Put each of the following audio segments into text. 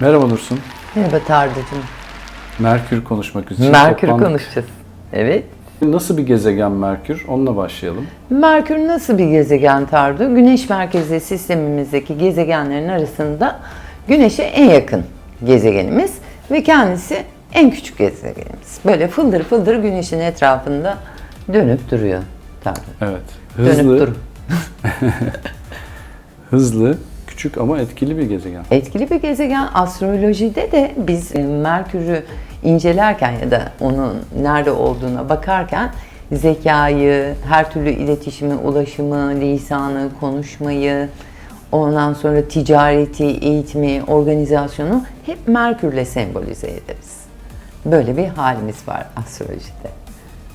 Merhaba Dursun. Merhaba Tarducuğum. Merkür konuşmak için Merkür toplandık. konuşacağız. Evet. Nasıl bir gezegen Merkür? Onunla başlayalım. Merkür nasıl bir gezegen Tardu? Güneş merkezli sistemimizdeki gezegenlerin arasında Güneş'e en yakın gezegenimiz ve kendisi en küçük gezegenimiz. Böyle fıldır fıldır Güneş'in etrafında dönüp duruyor Tardu. Evet. Dönüp Hızlı, dur. hızlı, küçük ama etkili bir gezegen. Etkili bir gezegen astrolojide de biz e, Merkür'ü incelerken ya da onun nerede olduğuna bakarken zekayı, her türlü iletişimi, ulaşımı, lisanı, konuşmayı, ondan sonra ticareti, eğitimi, organizasyonu hep Merkür'le sembolize ederiz. Böyle bir halimiz var astrolojide.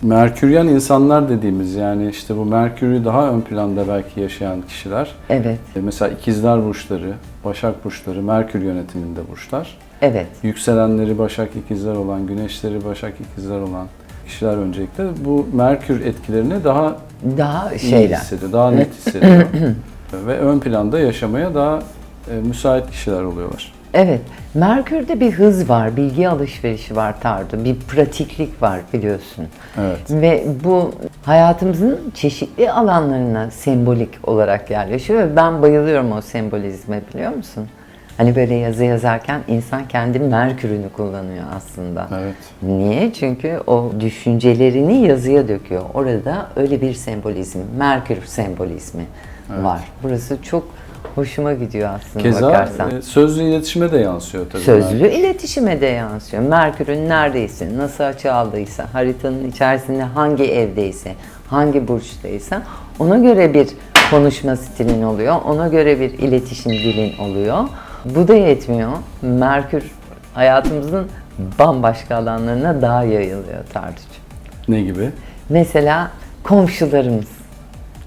Merküryen insanlar dediğimiz yani işte bu Merkür'ü daha ön planda belki yaşayan kişiler. Evet, E, Mesela ikizler burçları, Başak burçları, Merkür yönetiminde burçlar. evet. Yükselenleri Başak ikizler olan, güneşleri Başak ikizler olan kişiler öncelikle bu Merkür etkilerini daha Daha şeyler. hissediyor, daha net hissediyor. Ve ön planda yaşamaya daha e, müsait kişiler oluyorlar. Evet, Merkür'de bir hız var, bilgi alışverişi var Tardu, bir pratiklik var biliyorsun. Evet. Ve bu hayatımızın çeşitli alanlarına sembolik olarak yerleşiyor ve ben bayılıyorum o sembolizme biliyor musun? Hani böyle yazı yazarken insan kendi Merkür'ünü kullanıyor aslında. Evet. Niye? Çünkü o düşüncelerini yazıya döküyor. Orada öyle bir sembolizm, Merkür sembolizmi var. Burası çok hoşuma gidiyor aslında Keza bakarsan. e, sözlü iletişime de yansıyor tabii. Sözlü iletişime de yansıyor. Merkür'ün neredeyse, nasıl açı aldıysa, haritanın içerisinde hangi evdeyse, hangi burçtaysa ona göre bir konuşma stilin oluyor. Ona göre bir iletişim dilin oluyor. Bu da yetmiyor. Merkür hayatımızın bambaşka alanlarına daha yayılıyor Tarducuğum. Ne gibi? Mesela komşularımız.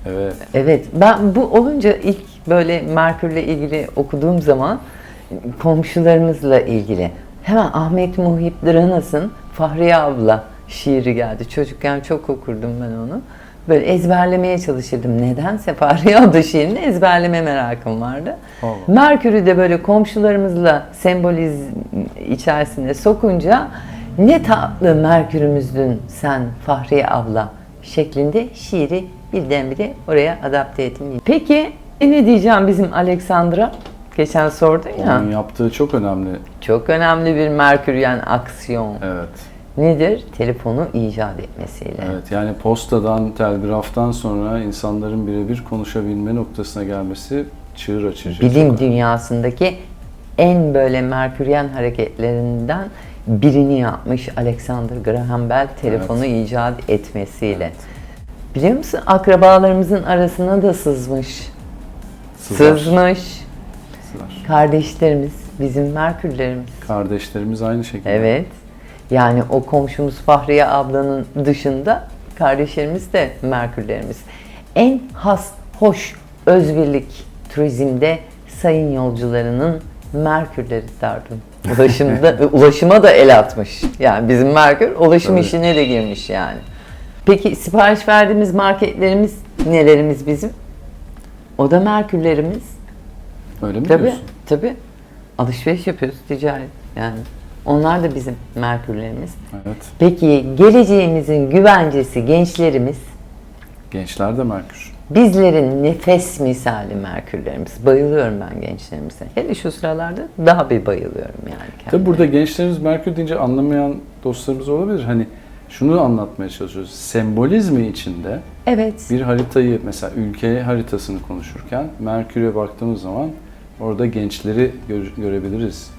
Evet. Evet, ben bu olunca ilk böyle Merkür'le ilgili okuduğum zaman komşularımızla ilgili hemen Ahmet Muhip Dranas'ın Fahriye Abla şiiri geldi. Çocukken çok okurdum ben onu. Böyle ezberlemeye çalışırdım. Nedense Fahriye Abla şiirini ezberleme merakım vardı. Allah. Merkür'ü de böyle komşularımızla sembolizm içerisine sokunca ne tatlı Merkür'ümüzdün sen Fahriye abla şeklinde şiiri birdenbire oraya adapte ettim. Peki ne diyeceğim bizim Alexandra? Geçen sordun ya. Onun yaptığı çok önemli. Çok önemli bir Merküryen aksiyon. Evet. Nedir? Telefonu icat etmesiyle. Evet. Yani postadan, telgraftan sonra insanların birebir konuşabilme noktasına gelmesi çığır açıcı. Bilim Çok- dünyasındaki en böyle Merküryen hareketlerinden birini yapmış Alexander Graham Bell telefonu icat etmesiyle. Biliyor musun akrabalarımızın arasına da sızmış. Sızar. Sızmış. Kardeşlerimiz, bizim Merkürlerimiz. Kardeşlerimiz aynı şekilde. Evet. Yani o komşumuz Fahriye ablanın dışında kardeşlerimiz de Merkürlerimiz. En has, hoş, özgürlük turizmde sayın yolcularının Merkürleri Tartun. Ulaşımda, ulaşıma da el atmış. Yani bizim Merkür ulaşım Tabii. işine de girmiş yani. Peki sipariş verdiğimiz marketlerimiz nelerimiz bizim? O da Merkürlerimiz. Öyle mi Tabii, diyorsun? tabii. Alışveriş yapıyoruz, ticaret yani. Onlar da bizim Merkürlerimiz. Evet. Peki geleceğimizin güvencesi gençlerimiz, Gençler de Merkür. bizlerin nefes misali Merkürlerimiz. Bayılıyorum ben gençlerimize. Hele şu sıralarda daha bir bayılıyorum yani. Tabii kendime. burada gençlerimiz Merkür deyince anlamayan dostlarımız olabilir. Hani şunu anlatmaya çalışıyoruz. Sembolizmi içinde Evet, bir haritayı mesela ülke haritasını konuşurken Merkür'e baktığımız zaman orada gençleri gör- görebiliriz.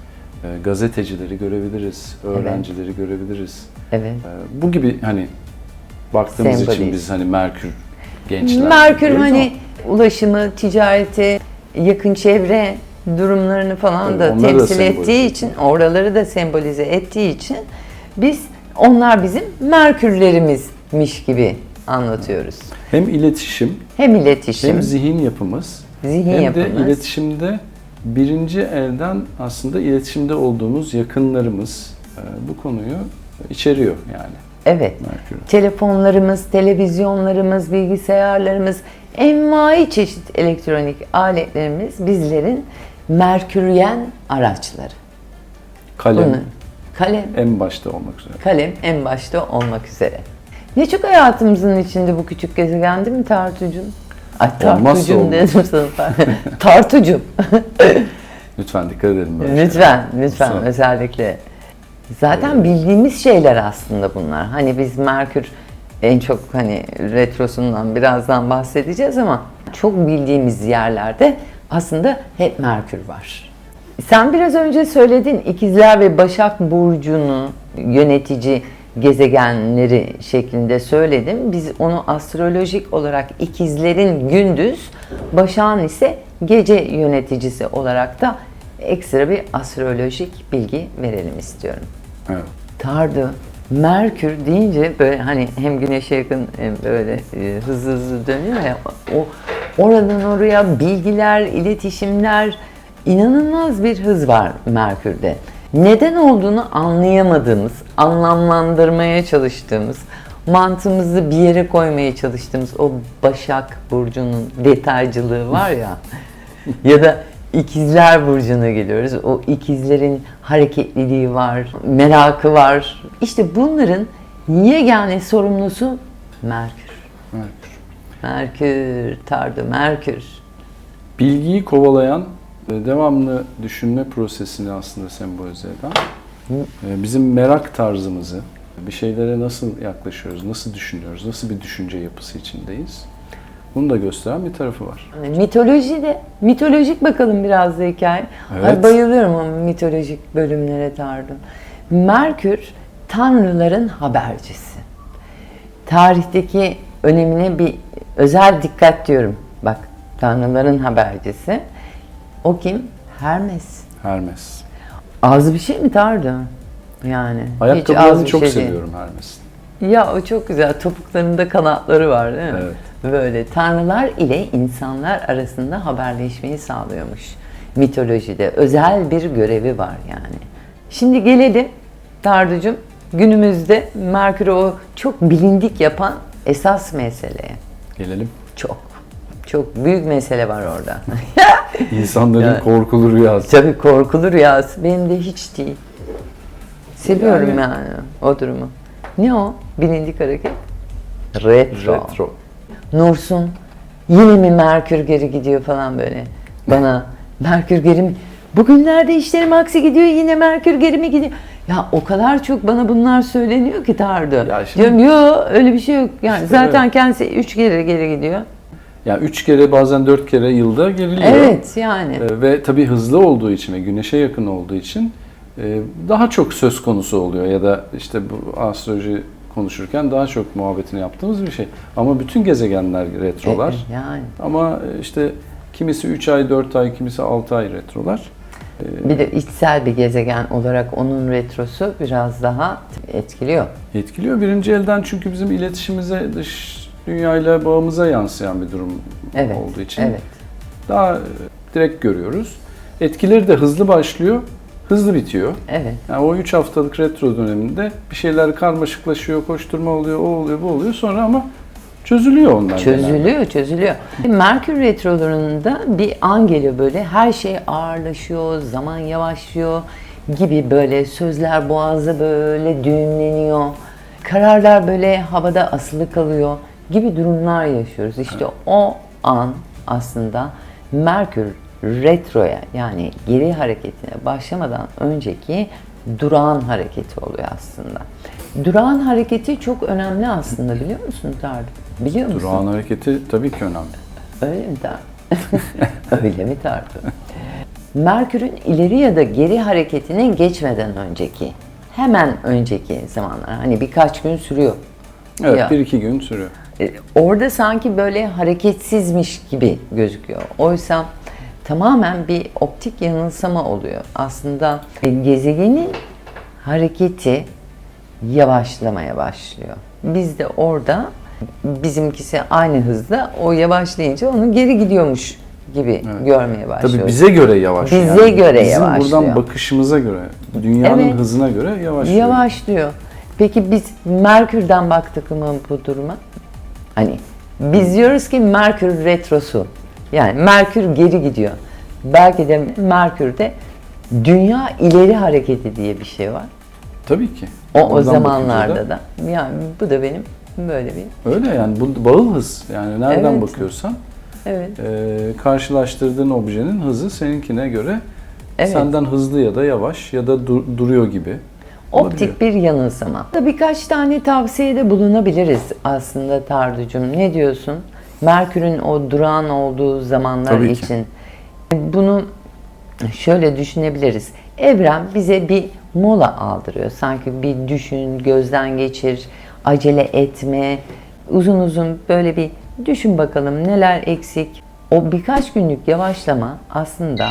E, gazetecileri görebiliriz, öğrencileri görebiliriz. evet. E, bu gibi hani baktığımız için Semboliz. biz hani Merkür gençler Merkür hani ulaşımı, ticareti, yakın çevre durumlarını falan Tabii, da da temsil sembolize ettiği için, oraları da sembolize ettiği için biz onlar bizim Merkürlerimizmiş gibi anlatıyoruz. hem iletişim Hem iletişim, hem zihin yapımız zihin hem yapımız. de iletişimde birinci elden aslında iletişimde olduğumuz yakınlarımız e, bu konuyu içeriyor yani Evet. Merkür. Telefonlarımız, televizyonlarımız, bilgisayarlarımız, envai çeşit elektronik aletlerimiz bizlerin Merküryen araçları. Kalem Bunu- Kalem. en başta olmak üzere. Kalem en başta olmak üzere. Ne çok hayatımızın içinde bu küçük gezegen değil mi Tartucuğum? Ay olmaz. dedim sana. Tartucuğum. Lütfen dikkat edelim böyle şeylere. lütfen, lütfen Lütfen. özellikle. Zaten bildiğimiz şeyler aslında bunlar. Hani biz Merkür en çok hani retrosundan birazdan bahsedeceğiz ama çok bildiğimiz yerlerde aslında hep Merkür var. Sen biraz önce söyledin ikizler ve Başak Burcu'nu yönetici gezegenleri şeklinde söyledin. Biz onu astrolojik olarak ikizlerin gündüz, Başak'ın ise gece yöneticisi olarak da ekstra bir astrolojik bilgi verelim istiyorum. Evet. Tardı, Merkür deyince böyle hani hem güneşe yakın hem böyle e, hızlı hızlı dönüyor ya o oradan oraya bilgiler, iletişimler inanılmaz bir hız var Merkür'de. Neden olduğunu anlayamadığımız, anlamlandırmaya çalıştığımız, mantığımızı bir yere koymaya çalıştığımız o Başak Burcu'nun detaycılığı var ya ya da İkizler Burcu'na geliyoruz. O ikizlerin hareketliliği var, merakı var. İşte bunların yegane sorumlusu Merkür. Merkür. Merkür, Tardı, Merkür. Bilgiyi kovalayan devamlı düşünme prosesini aslında sembolize eden e, bizim merak tarzımızı, bir şeylere nasıl yaklaşıyoruz, nasıl düşünüyoruz, nasıl bir düşünce yapısı içindeyiz. Bunu da gösteren bir tarafı var. Mitoloji de, mitolojik bakalım biraz da hikaye. Ay Evet. bayılıyorum o mitolojik bölümlere Tardı. Merkür, tanrıların habercisi. Tarihteki önemine bir özel dikkat diyorum. Bak, tanrıların habercisi. O kim? Hermes. Hermes. Az bir şey mi Tardı? Yani Ayakkabılarını çok şey seviyorum Hermes'in. Ya o çok güzel. Topuklarında kanatları var değil mi? Evet. Böyle tanrılar ile insanlar arasında haberleşmeyi sağlıyormuş. Mitolojide özel bir görevi var yani. Şimdi gelelim Tarducuğum günümüzde Merkür'ü o çok bilindik yapan esas meseleye. Gelelim. Çok. Çok büyük mesele var orada. İnsanların Yani- korkulu rüyası. Tabii korkulu rüyası. Benim de hiç değil. Seviyorum yani, Yani- o durumu. Ne o? Bilindik hareket. Retro. Retro. Nursun yine mi Merkür geri gidiyor falan böyle bana Merkür geri mi? Bugünlerde işlerim aksi gidiyor yine Merkür geri mi gidiyor? Ya o kadar çok bana bunlar söyleniyor ki Tardu. Ya şimdi- Diyorum yo öyle bir şey yok. Yani İşte zaten kendisi üç kere geri gidiyor. Yani üç kere bazen dört kere yılda geriliyor. Evet yani. Ee, Ve tabii hızlı olduğu için ve güneşe yakın olduğu için e, daha çok söz konusu oluyor ya da işte bu astroloji konuşurken daha çok muhabbetini yaptığımız bir şey. Ama bütün gezegenler retrolar. E, Yani. Ama işte kimisi 3 ay, 4 ay, kimisi 6 ay retrolar. Bir de içsel bir gezegen olarak onun retrosu biraz daha etkiliyor. Etkiliyor birinci elden çünkü bizim iletişimimize, dış dünyayla bağımıza yansıyan bir durum Evet. olduğu için Evet. daha e, direkt görüyoruz. Etkileri de hızlı başlıyor, hızlı bitiyor. Evet. Yani o 3 haftalık retro döneminde bir şeyler karmaşıklaşıyor, koşturma oluyor, o oluyor, bu oluyor. Sonra ama çözülüyor onlar. genelde. Çözülüyor, çözülüyor. Merkür retrolarında bir an geliyor böyle her şey ağırlaşıyor, zaman yavaşlıyor gibi böyle sözler boğazda böyle düğümleniyor. Kararlar böyle havada asılı kalıyor gibi durumlar yaşıyoruz. İşte o an aslında Merkür retroya yani geri hareketine başlamadan önceki durağan hareketi oluyor aslında. Durağan hareketi çok önemli aslında biliyor musun Tarık? Biliyor musun? Durağan hareketi tabii ki önemli. Öyle mi Tarık? Öyle mi Tarık? Merkür'ün ileri ya da geri hareketine geçmeden önceki, hemen önceki zamanlar, hani birkaç gün sürüyor. Evet, Ya. bir iki gün sürüyor. E, Orada sanki böyle hareketsizmiş gibi gözüküyor. Oysa tamamen bir optik yanılsama oluyor. Aslında gezegenin hareketi yavaşlamaya başlıyor. Biz de orada bizimkisi aynı hızda o yavaşlayınca onu geri gidiyormuş gibi görmeye başlıyoruz. Tabii bize göre yavaş. Bize göre bizim yavaşlıyor. buradan bakışımıza göre, dünyanın Evet. hızına göre yavaşlıyor. Yavaşlıyor. Peki biz Merkür'den baktık mı bu duruma? Hani biz diyoruz ki Merkür retrosu. Yani Merkür geri gidiyor. Belki de Merkür de dünya ileri hareketi diye bir şey var. Tabii ki. O, o zamanlarda bakınca da. Yani bu da benim böyle bir Öyle yani bu bağıl hız. Yani nereden Evet. bakıyorsan evet. e, karşılaştırdığın objenin hızı seninkine göre Evet. senden hızlı ya da yavaş ya da dur- duruyor gibi. Olabiliyor. Optik bir yanılsama. Da birkaç tane tavsiyede bulunabiliriz aslında Tarducum. Ne diyorsun? Merkür'ün o durağan olduğu zamanlar Tabii ki. için. Bunu şöyle düşünebiliriz. Evren bize bir mola aldırıyor. Sanki bir düşün, gözden geçir, acele etme. Uzun uzun böyle bir düşün bakalım neler eksik. O birkaç günlük yavaşlama aslında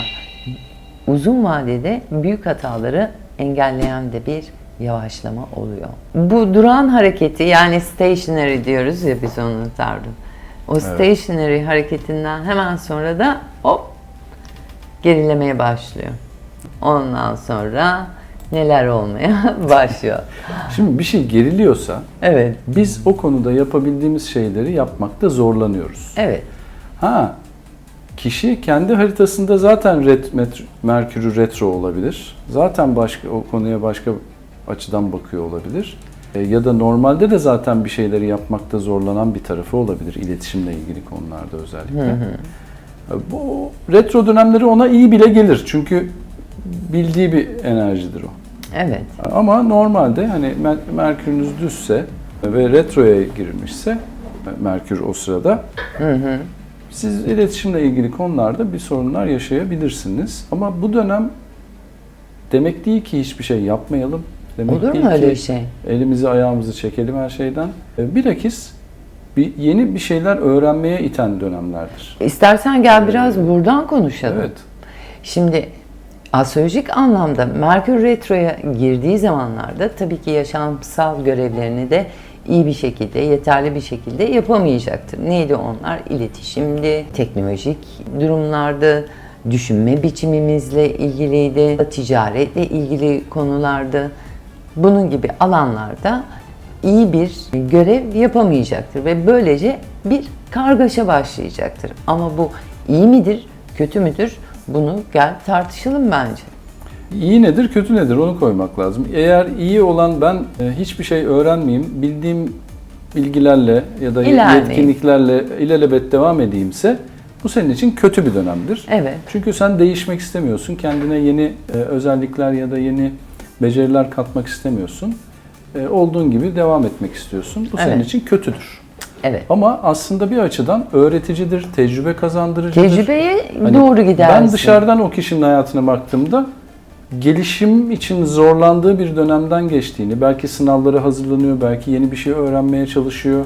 uzun vadede büyük hataları engelleyen de bir yavaşlama oluyor. Bu duran hareketi yani stationary diyoruz ya biz onu Tardu. O stationary hareketinden hemen sonra da hop gerilemeye başlıyor. Ondan sonra neler olmaya başlıyor. Şimdi bir şey geriliyorsa Evet, biz o konuda yapabildiğimiz şeyleri yapmakta zorlanıyoruz. evet. Ha, kişi kendi haritasında zaten ret, met- Merkür'ü retro olabilir. Zaten başka o konuya başka açıdan bakıyor olabilir. E, ya da normalde de zaten bir şeyleri yapmakta zorlanan bir tarafı olabilir iletişimle ilgili konularda özellikle. E, Bu retro dönemleri ona iyi bile gelir çünkü bildiği bir enerjidir o. Evet. Ama normalde hani Mer- Merkür'ünüz düzse ve retroya girmişse Merkür o sırada siz iletişimle ilgili konularda bir sorunlar yaşayabilirsiniz. Ama bu dönem demek değil ki hiçbir şey yapmayalım. Demek Olur değil mu öyle ki şey? elimizi ayağımızı çekelim her şeyden. E, Bilakis bir yeni bir şeyler öğrenmeye iten dönemlerdir. İstersen gel biraz buradan konuşalım. Evet. Şimdi astrolojik anlamda Merkür Retro'ya girdiği zamanlarda tabii ki yaşamsal görevlerini de iyi bir şekilde, yeterli bir şekilde yapamayacaktır. Neydi onlar? İletişimdi, teknolojik durumlardı, düşünme biçimimizle ilgiliydi, ticaretle ilgili konulardı. Bunun gibi alanlarda iyi bir görev yapamayacaktır ve böylece bir kargaşa başlayacaktır. Ama bu iyi midir, kötü müdür? Bunu gel tartışalım bence. İyi nedir, kötü nedir onu koymak lazım. Eğer iyi olan ben e, hiçbir şey öğrenmeyeyim, bildiğim bilgilerle ya da İlerleyeyim. yetkinliklerle ilelebet devam edeyimse bu senin için kötü bir dönemdir. Evet. Çünkü sen değişmek istemiyorsun, kendine yeni e, özellikler ya da yeni beceriler katmak istemiyorsun. E, olduğun gibi devam etmek istiyorsun. Bu senin Evet. için kötüdür. Evet. Ama aslında bir açıdan öğreticidir, tecrübe kazandırıcıdır. Tecrübeye Hani doğru gidersin. Ben dışarıdan o kişinin hayatına baktığımda gelişim için zorlandığı bir dönemden geçtiğini, belki sınavlara hazırlanıyor, belki yeni bir şey öğrenmeye çalışıyor.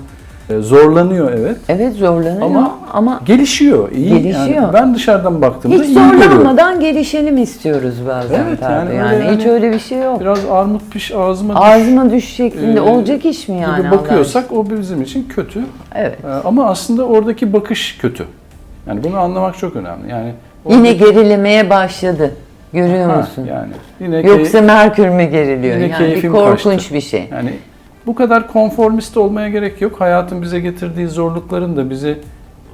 E, Zorlanıyor evet. Evet zorlanıyor Ama- ama, Gelişiyor, iyi. Gelişiyor. Yani ben dışarıdan baktığımda hiç iyi görüyorum. zorlanmadan gelişelim istiyoruz bazen. Evet, Ferdi. yani yani, öyle hiç öyle bir şey yok. Biraz armut piş ağzıma düş Ağzıma düş şeklinde e, olacak iş mi yani? gibi Allah bakıyorsak o bizim için kötü. Evet. E, Ama aslında oradaki bakış kötü. Yani bunu anlamak çok önemli. Yani Yine gerilemeye başladı. Görüyor Ha, musun? Yani yine Yoksa key- Merkür mü geriliyor? Yine yani bir korkunç kaçtı. bir şey. Yani bu kadar konformist olmaya gerek yok. Hayatın bize getirdiği zorlukların da bizi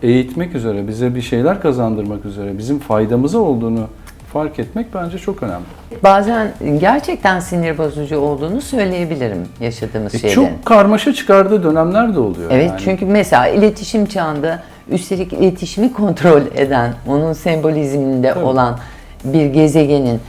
eğitmek üzere, bize bir şeyler kazandırmak üzere, bizim faydamıza olduğunu fark etmek bence çok önemli. Bazen gerçekten sinir bozucu olduğunu söyleyebilirim yaşadığımız E, şeylerin. çok karmaşa çıkardığı dönemler de oluyor. Evet yani. çünkü mesela iletişim çağında üstelik iletişimi kontrol eden, onun sembolizminde Tabii. olan bir gezegenin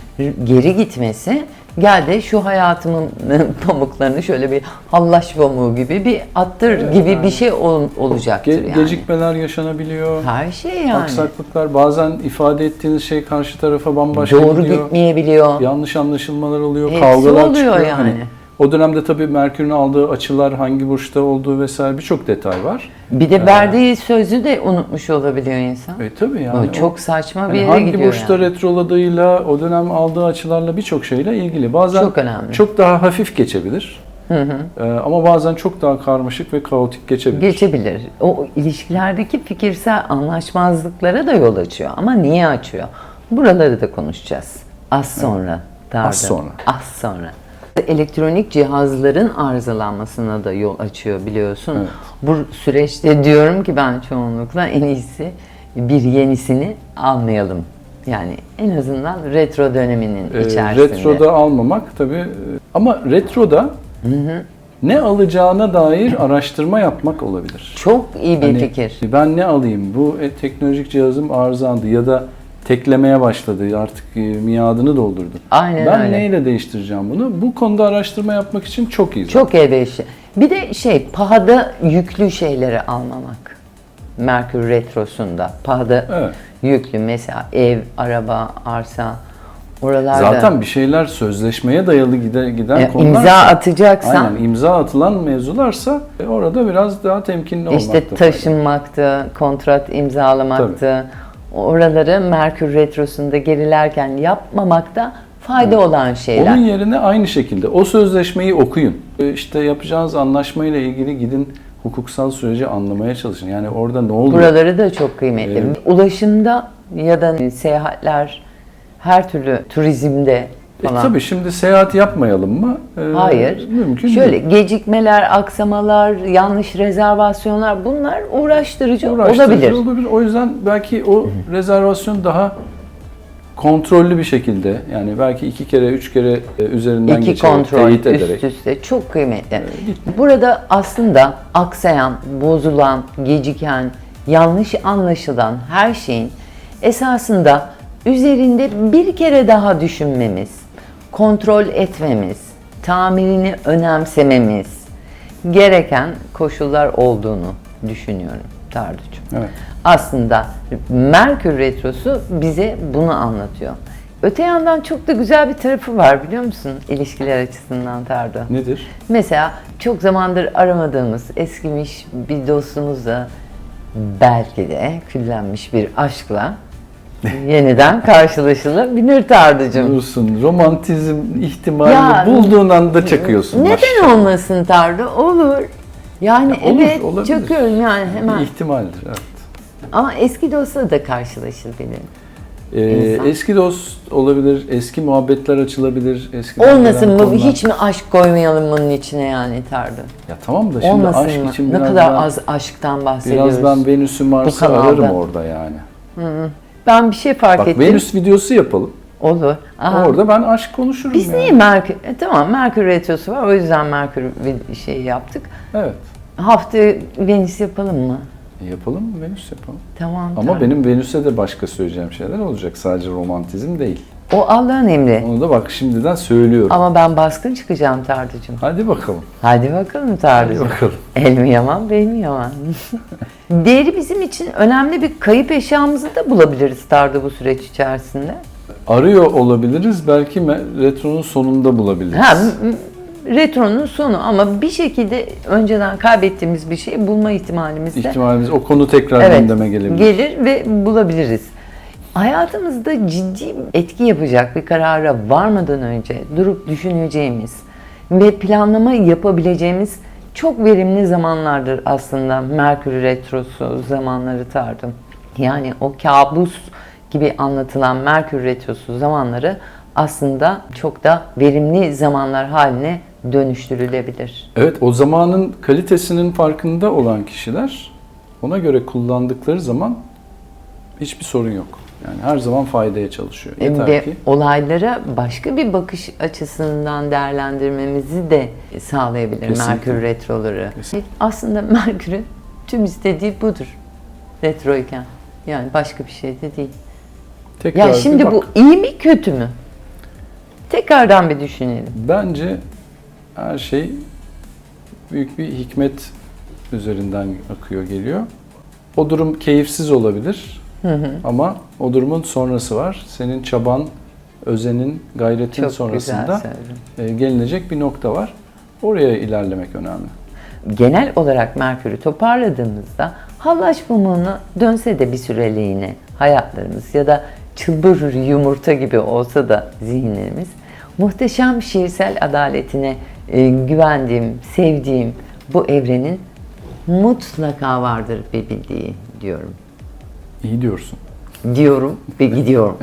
geri gitmesi gel de şu hayatımın pamuklarını şöyle bir hallaş pamuğu gibi bir attır Evet, gibi yani. bir şey ol- olacaktır Ge- yani. Gecikmeler yaşanabiliyor. Her şey yani. Aksaklıklar, bazen ifade ettiğiniz şey karşı tarafa bambaşka Doğru gidiyor. gitmeyebiliyor. Yanlış anlaşılmalar oluyor, Hepsi kavgalar oluyor çıkıyor. yani. Hani o dönemde tabii Merkür'ün aldığı açılar, hangi burçta olduğu vesaire birçok detay var. Bir de verdiği sözü de unutmuş olabiliyor insan. E tabii yani. O çok saçma bir hani yere hangi gidiyor burçta yani. retroladığıyla, o dönem aldığı açılarla birçok şeyle ilgili. Bazen Çok önemli. çok daha hafif geçebilir. Ee, ama bazen çok daha karmaşık ve kaotik geçebilir. Geçebilir. O ilişkilerdeki fikirsel anlaşmazlıklara da yol açıyor. Ama niye açıyor? Buraları da konuşacağız. Az sonra. Darda. Az sonra. Az sonra. Elektronik cihazların arızalanmasına da yol açıyor biliyorsun. Evet. Bu süreçte diyorum ki ben çoğunlukla en iyisi bir yenisini almayalım. Yani en azından retro döneminin Ee, içerisinde. retroda almamak tabii e, ama retroda ne alacağına dair araştırma yapmak olabilir. Çok iyi bir Hani fikir. Ben ne alayım? Bu e, teknolojik cihazım arızandı ya da teklemeye başladı. Artık e, miadını doldurdu. Aynen ben öyle. neyle değiştireceğim bunu? Bu konuda araştırma yapmak için çok iyi. Çok elverişli. Bir de şey pahada yüklü şeyleri almamak. Merkür Retrosu'nda pahada Evet. yüklü mesela ev, araba, arsa oralarda Zaten bir şeyler sözleşmeye dayalı gide, giden e, konularsa, imza atacaksan Aynen imza atılan mevzularsa e, orada biraz daha temkinli işte olmakta fayda var. taşınmaktı, kontrat imzalamaktı. Oraları Merkür Retrosu'nda gerilerken yapmamakta fayda olan şeyler. Onun yerine aynı şekilde o sözleşmeyi okuyun. E, İşte yapacağınız anlaşmayla ilgili gidin hukuksal süreci anlamaya çalışın. Yani orada ne oluyor? Buraları da çok kıymetli. Evet. Ulaşımda ya da seyahatler her türlü turizmde E, falan. tabii şimdi seyahat yapmayalım mı? E, Hayır. Mümkün Şöyle değil. gecikmeler, aksamalar, yanlış rezervasyonlar bunlar uğraştırıcı, Uğraştırıcı olabilir. O yüzden belki o rezervasyon daha kontrollü bir şekilde yani belki iki kere, üç kere e, üzerinden İki geçerek, kontrol teyit ederek. üst üste çok kıymetli. git- Burada aslında aksayan, bozulan, geciken, yanlış anlaşılan her şeyin esasında üzerinde bir kere daha düşünmemiz, kontrol etmemiz, tamirini önemsememiz gereken koşullar olduğunu düşünüyorum Tarducuğum. Evet. Aslında Merkür Retrosu bize bunu anlatıyor. Öte yandan çok da güzel bir tarafı var biliyor musun ilişkiler açısından Tardu? Nedir? Mesela çok zamandır aramadığımız eskimiş bir dostumuzla belki de küllenmiş bir aşkla yeniden karşılaşılabilir Tarducuğum. Dursun, romantizm ihtimalini Ya, bulduğun anda çakıyorsun. Neden maşallah. olmasın Tardu? Olur. Yani Ya olur, evet olabilir. çakıyorum yani hemen. Bir ihtimaldir, evet. Ama eski dostla da karşılaşılabilir. Ee, İnsan. eski dost olabilir, eski muhabbetler açılabilir. Eski Olmasın mı? Hiç mi aşk koymayalım bunun içine yani Tardu? Ya tamam da şimdi Olmasın aşk mı? için Ne kadar az aşktan bahsediyoruz. biraz ben Venüs'ü Mars'ı ararım orada yani. Ben bir şey fark Bak ettim. Venüs videosu yapalım. Olur. Aha. Orada ben aşk konuşurum Biz yani. niye Merkür? E, tamam Merkür Retrosu var o yüzden Merkür şey yaptık. Evet. Hafta Venüs yapalım mı? E, Yapalım mı? Venüs yapalım. Tamam. Ama tamam. benim Venüs'e de başka söyleyeceğim şeyler olacak. Sadece romantizm değil. O Allah'ın emri. Onu da bak şimdiden söylüyorum. Ama ben baskın çıkacağım Tarducuğum. Hadi bakalım. Hadi bakalım Hadi Tarducuğum. bakalım. El mi yaman, bel mi yaman? Değeri bizim için önemli bir kayıp eşyamızı da bulabiliriz Tardu bu süreç içerisinde. Arıyor olabiliriz. Belki retronun sonunda bulabiliriz. Ha, retronun sonu ama bir şekilde önceden kaybettiğimiz bir şeyi bulma ihtimalimiz de İhtimalimiz o konu tekrar evet, gündeme gelebilir. gelir ve bulabiliriz. Hayatımızda ciddi etki yapacak bir karara varmadan önce durup düşüneceğimiz ve planlama yapabileceğimiz çok verimli zamanlardır aslında Merkür Retrosu zamanları tardım. Yani o kabus gibi anlatılan Merkür Retrosu zamanları aslında çok da verimli zamanlar haline dönüştürülebilir. Evet o zamanın kalitesinin farkında olan kişiler ona göre kullandıkları zaman hiçbir sorun yok. Yani her zaman faydaya çalışıyor. Yeter ve ki olaylara başka bir bakış açısından değerlendirmemizi de sağlayabilir Kesinlikle. Merkür retroları. Kesinlikle. Aslında Merkür'ün tüm istediği budur retroyken. Yani başka bir şey de değil. tekrar Ya şimdi bu iyi mi kötü mü? Tekrardan bir düşünelim. Bence her şey büyük bir hikmet üzerinden akıyor geliyor. O durum keyifsiz olabilir. Ama o durumun sonrası var. Senin çaban, özenin, gayretin Çok sonrasında güzel e, gelinecek bir nokta var. Oraya ilerlemek önemli. genel olarak Merkür'ü toparladığımızda hallaç pamuğuna dönse de bir süreliğine hayatlarımız ya da çılbır yumurta gibi olsa da zihinlerimiz muhteşem şiirsel adaletine e, güvendiğim, sevdiğim bu evrenin mutlaka vardır bir bildiği diyorum. İyi diyorsun. Diyorum ve gidiyorum.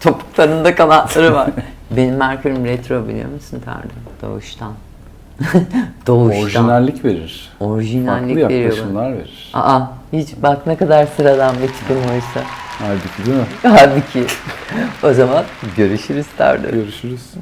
Topuklarında kanatları var. Benim Merkür'üm retro biliyor musun Tardım? Doğuştan. Doğuştan. Orijinallik verir. Orijinallik Farklı veriyor yaklaşımlar verir. Aa hiç bak ne kadar sıradan bir tipim oysa. Halbuki değil mi? Halbuki o zaman görüşürüz Tardur. Görüşürüz.